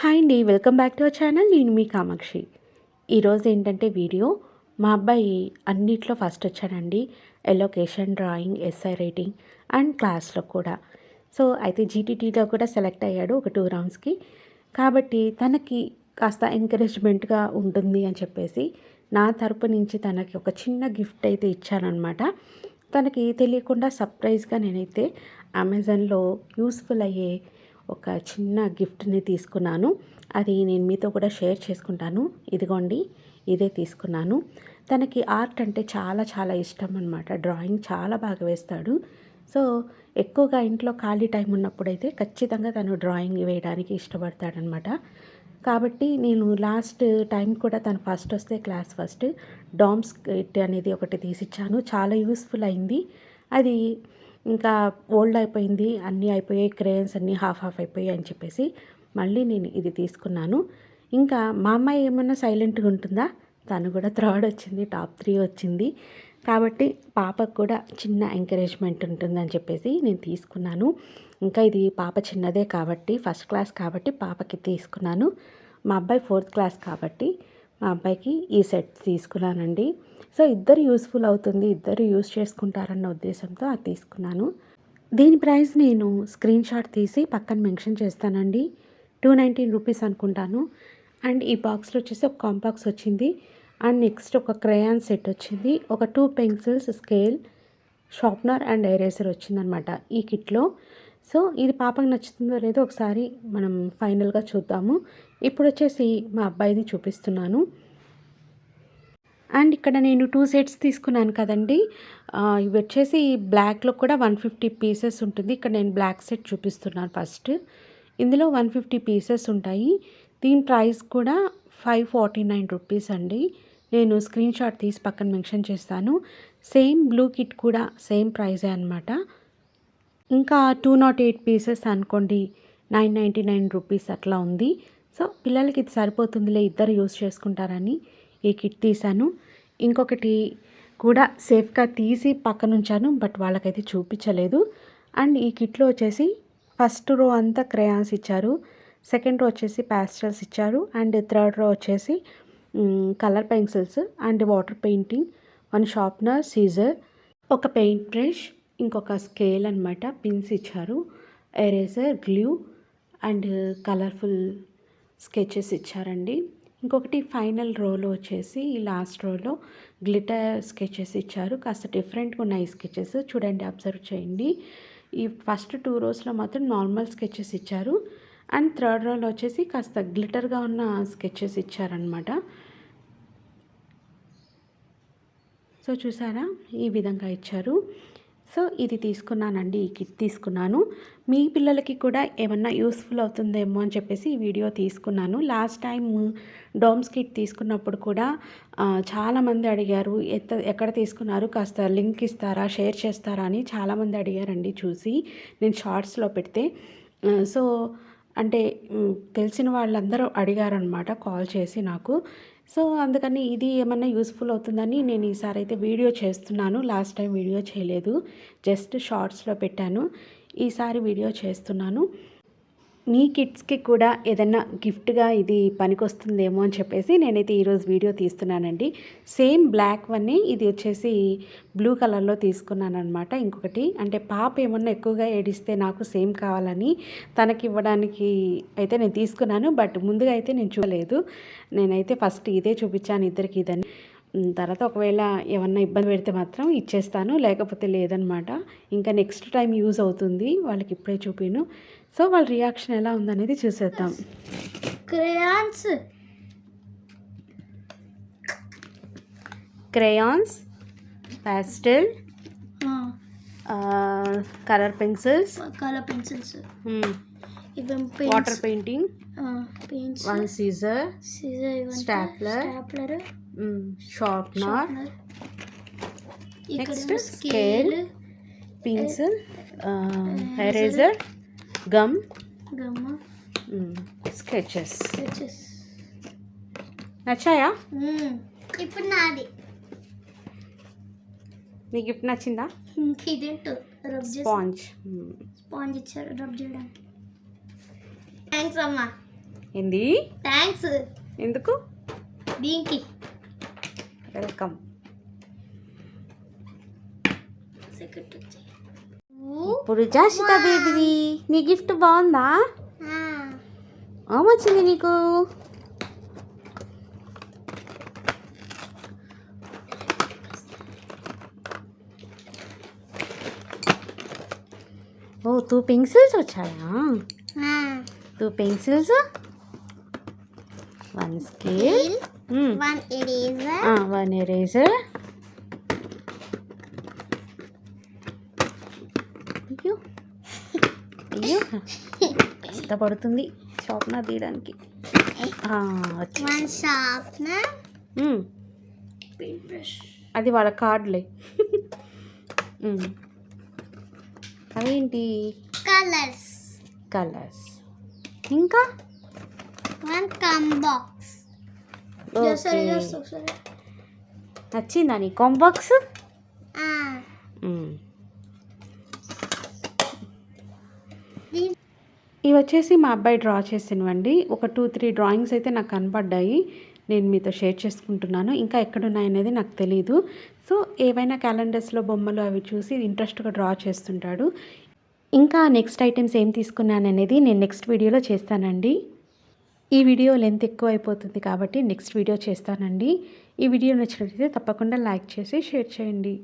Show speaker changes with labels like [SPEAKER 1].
[SPEAKER 1] Hi అండి welcome back to our channel. నేను మీ కామాక్షి. ఈరోజు ఏంటంటే వీడియో. మా అబ్బాయి అన్నిట్లో ఫస్ట్ వచ్చాడండి. Elocution drawing essay writing and క్లాస్లో కూడా. సో అయితే జీటీటీలో కూడా సెలెక్ట్ అయ్యాడు ఒక టూ రౌండ్స్కి. కాబట్టి తనకి కాస్త ఎంకరేజ్మెంట్గా ఉంటుంది అని చెప్పేసి నా తరపు నుంచి తనకి ఒక చిన్న గిఫ్ట్ అయితే ఇచ్చానమాట తనకి తెలియకుండా సర్ప్రైజ్గా నేనైతే అమెజాన్లో యూస్ఫుల్ అయ్యే ఒక చిన్న గిఫ్ట్ని తీసుకున్నాను. అది నేను మీతో కూడా షేర్ చేసుకుంటాను. ఇదిగోండి ఇదే తీసుకున్నాను. తనకి ఆర్ట్ అంటే చాలా చాలా ఇష్టం అనమాట డ్రాయింగ్ చాలా బాగా వేస్తాడు. సో ఎక్కువగా ఇంట్లో ఖాళీ టైం ఉన్నప్పుడైతే ఖచ్చితంగా తను డ్రాయింగ్ వేయడానికి ఇష్టపడతాడనమాట కాబట్టి నేను లాస్ట్ టైం కూడా తను ఫస్ట్ వస్తే క్లాస్ ఫస్ట్. డామ్స్ కిట్ అనేది ఒకటి తీసిచ్చాను. చాలా యూస్ఫుల్ అయింది. అది ఇంకా ఓల్డ్ అయిపోయింది అన్నీ అయిపోయాయి క్రేయన్స్ అన్నీ హాఫ్ హాఫ్ అయిపోయాయి అని చెప్పేసి మళ్ళీ నేను ఇది తీసుకున్నాను. ఇంకా మా అమ్మాయి ఏమన్నా సైలెంట్గా ఉంటుందా? తను కూడా థర్డ్ వచ్చింది టాప్ త్రీ వచ్చింది. కాబట్టి పాపకు కూడా చిన్న ఎంకరేజ్మెంట్ ఉంటుందని చెప్పేసి నేను తీసుకున్నాను. ఇంకా ఇది పాప చిన్నదే కాబట్టి ఫస్ట్ క్లాస్ కాబట్టి పాపకి తీసుకున్నాను. మా అబ్బాయి ఫోర్త్ క్లాస్ కాబట్టి మా అబ్బాయికి ఈ సెట్ తీసుకున్నానండి. సో ఇద్దరు యూస్ఫుల్ అవుతుంది ఇద్దరు యూస్ చేసుకుంటారన్న ఉద్దేశంతో అది తీసుకున్నాను. దీని ప్రైస్ నేను స్క్రీన్ షాట్ తీసి పక్కన మెన్షన్ చేస్తానండి. టూ నైంటీన్ రూపీస్ అనుకుంటాను. అండ్ ఈ బాక్స్లో వచ్చేసి ఒక కాంపాక్స్ వచ్చింది. అండ్ నెక్స్ట్ ఒక క్రయాన్ సెట్ వచ్చింది. ఒక two pencils scale sharpener and eraser వచ్చిందనమాట ఈ కిట్లో. సో ఇది పాపకు నచ్చుతుందో లేదో ఒకసారి మనం ఫైనల్గా చూద్దాము. ఇప్పుడు వచ్చేసి మా అబ్బాయిది చూపిస్తున్నాను. అండ్ ఇక్కడ నేను టూ సెట్స్ తీసుకున్నాను కదండి. ఇవి వచ్చేసి బ్లాక్లో కూడా వన్ ఫిఫ్టీ పీసెస్ ఉంటుంది. ఇక్కడ నేను బ్లాక్ సెట్ చూపిస్తున్నాను ఫస్ట్. ఇందులో వన్ ఫిఫ్టీ పీసెస్ ఉంటాయి. దీని ప్రైస్ కూడా ఫైవ్ ఫార్టీ నైన్ రూపీస్ అండి. నేను స్క్రీన్ షాట్ తీసి పక్కన మెన్షన్ చేస్తాను. సేమ్ బ్లూ కిట్ కూడా సేమ్ ప్రైజే అనమాట ఇంకా టూ నాట్ ఎయిట్ పీసెస్ అనుకోండి నైన్ నైంటీ నైన్ రూపీస్ అట్లా ఉంది. సో పిల్లలకి ఇది సరిపోతుందిలే ఇద్దరు యూస్ చేసుకుంటారని. ఈ కిట్ తీశాను. ఇంకొకటి కూడా సేఫ్గా తీసి పక్కన ఉంచాను బట్ వాళ్ళకైతే చూపించలేదు. అండ్ ఈ కిట్లో వచ్చేసి ఫస్ట్ రో అంతా క్రయాన్స్ ఇచ్చారు. సెకండ్ రో వచ్చేసి ప్యాస్టల్స్ ఇచ్చారు. అండ్ థర్డ్ రో వచ్చేసి colour pencils and water painting. One sharpener scissor ఒక పెయింట్ బ్రష్ ఇంకొక స్కేల్ అనమాట పిన్స్ ఇచ్చారు. Eraser glue and colourful sketches ఇచ్చారండి. ఇంకొకటి ఫైనల్ రోలో వచ్చేసి ఈ లాస్ట్ రోలో గ్లిటర్ స్కెచెస్ ఇచ్చారు. కాస్త డిఫరెంట్గా ఉన్నాయి స్కెచెస్. చూడండి అబ్జర్వ్ చేయండి. ఈ ఫస్ట్ టూ రోస్లో మాత్రం నార్మల్ స్కెచెస్ ఇచ్చారు. అండ్ థర్డ్ రోలో వచ్చేసి కాస్త గ్లిటర్గా ఉన్న స్కెచెస్ ఇచ్చారనమాట సో చూసారా? ఈ విధంగా ఇచ్చారు. సో ఇది తీసుకున్నానండి ఈ కిట్ తీసుకున్నాను. మీ పిల్లలకి కూడా ఏమన్నా యూస్ఫుల్ అవుతుందేమో అని చెప్పేసి ఈ వీడియో తీసుకున్నాను. లాస్ట్ టైం డోమ్స్ కిట్ తీసుకున్నప్పుడు కూడా చాలామంది అడిగారు ఎత్త ఎక్కడ తీసుకున్నారు? కాస్త లింక్ ఇస్తారా? షేర్ చేస్తారా? అని చాలామంది అడిగారండి చూసి నేను షార్ట్స్లో పెడితే. సో అంటే తెలిసిన వాళ్ళందరూ అడిగారనమాట కాల్ చేసి నాకు. సో అందుకని ఇది ఏమన్నా యూస్ఫుల్ అవుతుందని నేను ఈసారి అయితే వీడియో చేస్తున్నాను. లాస్ట్ టైం వీడియో చేయలేదు. జస్ట్ షార్ట్స్లో పెట్టాను. ఈసారి వీడియో చేస్తున్నాను. మీ కిడ్స్కి కూడా ఏదన్నా గిఫ్ట్గా ఇది పనికొస్తుందేమో అని చెప్పేసి నేనైతే ఈరోజు వీడియో తీస్తున్నానండి. సేమ్ బ్లాక్ వన్ని ఇది వచ్చేసి బ్లూ కలర్లో తీసుకున్నాను అనమాట ఇంకొకటి. అంటే పాప ఏమన్నా ఎక్కువగా ఏడిస్తే నాకు సేమ్ కావాలని తనకి ఇవ్వడానికి అయితే నేను తీసుకున్నాను. బట్ ముందుగా అయితే నేను చూడలేదు. నేనైతే ఫస్ట్ ఇదే చూపించాను ఇద్దరికి ఇదని. తర్వాత ఒకవేళ ఏమన్నా ఇబ్బంది పెడితే మాత్రం ఇచ్చేస్తాను లేకపోతే లేదనమాట. ఇంకా నెక్స్ట్ టైం యూజ్ అవుతుంది వాళ్ళకి ఇప్పుడే చూపిను. సో వాళ్ళ రియాక్షన్ ఎలా ఉందనేది చూసేద్దాం.
[SPEAKER 2] Crayons
[SPEAKER 1] crayons pastel colour pencils
[SPEAKER 2] colour pencils
[SPEAKER 1] water painting one scissor
[SPEAKER 2] scissor
[SPEAKER 1] Stapler.
[SPEAKER 2] Stapler
[SPEAKER 1] sharpener Next,
[SPEAKER 2] scale
[SPEAKER 1] pins eraser gum sketches
[SPEAKER 2] sketches
[SPEAKER 1] నచ్చాయా?
[SPEAKER 2] ఇప్పుడు నాది.
[SPEAKER 1] మీ గిఫ్ట్ నచ్చిందా?
[SPEAKER 2] ఇదేంటో
[SPEAKER 1] స్పాంజ్.
[SPEAKER 2] స్పాంజ్ ఇచ్చారు రబ్ చేయడానికి. థ్యాంక్స్ అమ్మా.
[SPEAKER 1] ఏంది?
[SPEAKER 2] థ్యాంక్స్
[SPEAKER 1] ఎందుకు?
[SPEAKER 2] దీనికి.
[SPEAKER 1] వెల్కమ్
[SPEAKER 2] సెకండ్ వచ్చి
[SPEAKER 1] ఇప్పుడు జాషిత బేబీది నీ గిఫ్ట్ బాగుందా ఏమొచ్చింది నీకు ఓ టూ పెన్సిల్స్ వచ్చాయా two pencils one scale
[SPEAKER 2] one eraser
[SPEAKER 1] one eraser అయ్యో అయ్యో కష్టపడుతుంది షార్ప్నర్ తీయడానికి.
[SPEAKER 2] పెయింట్ బ్రష్
[SPEAKER 1] అది వాళ్ళ కార్డులే. మ్మ్. అవేంటి?
[SPEAKER 2] కలర్స్
[SPEAKER 1] కలర్స్ ఇంకా?
[SPEAKER 2] One
[SPEAKER 1] okay. నచ్చిందా నీ కాంబాక్స్ ఇవి వచ్చేసి మా అబ్బాయి డ్రా చేసినవండి. ఒక టూ త్రీ డ్రాయింగ్స్ అయితే నాకు కనపడ్డాయి నేను మీతో షేర్ చేసుకుంటున్నాను. ఇంకా ఎక్కడున్నాయనేది నాకు తెలియదు సో ఏవైనా క్యాలెండర్స్లో బొమ్మలు అవి చూసి ఇంట్రెస్ట్గా డ్రా చేస్తుంటాడు. ఇంకా నెక్స్ట్ ఐటమ్స్ ఏం తీసుకున్నాను అనేది నేను నెక్స్ట్ వీడియోలో చేస్తానండి. ఈ వీడియో లెంత్ ఎక్కువ అయిపోతుంది కాబట్టి నెక్స్ట్ వీడియో చేస్తానండి. ఈ వీడియో నచ్చినట్లయితే తప్పకుండా లైక్ చేసి షేర్ చేయండి.